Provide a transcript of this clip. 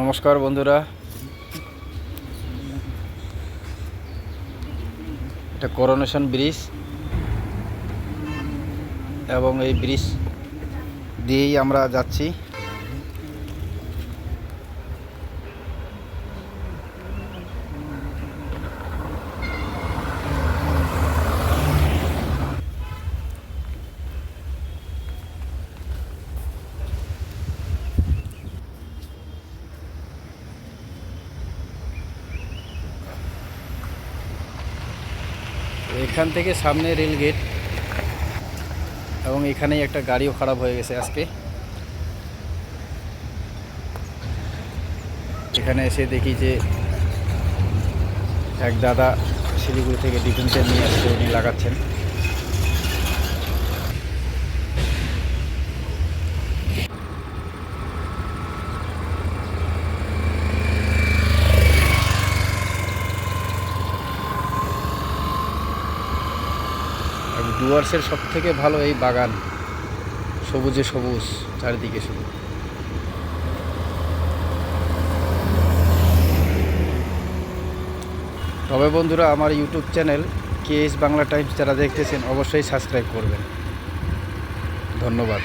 নমস্কার বন্ধুরা। এটা করোনেশন ব্রিজ। এবং এই ব্রিজ দিয়েই আমরা যাচ্ছি। এখান থেকে সামনে রেল গেট এবং এখানেই একটা গাড়িও খারাপ হয়ে গেছে আজকে। এখানে এসে দেখি যে এক দাদা শিলিগুড়ি থেকে ডিফেন্সের নিয়ে আসছে উনি লাগাচ্ছেন। ডুয়ার্সের সব থেকে ভালো এই বাগান। সবুজে সবুজ, চারিদিকে শুধু তবে বন্ধুরা, আমার ইউটিউব চ্যানেল কে বাংলা টাইমস যারা দেখতেছেন, অবশ্যই সাবস্ক্রাইব করবেন। ধন্যবাদ।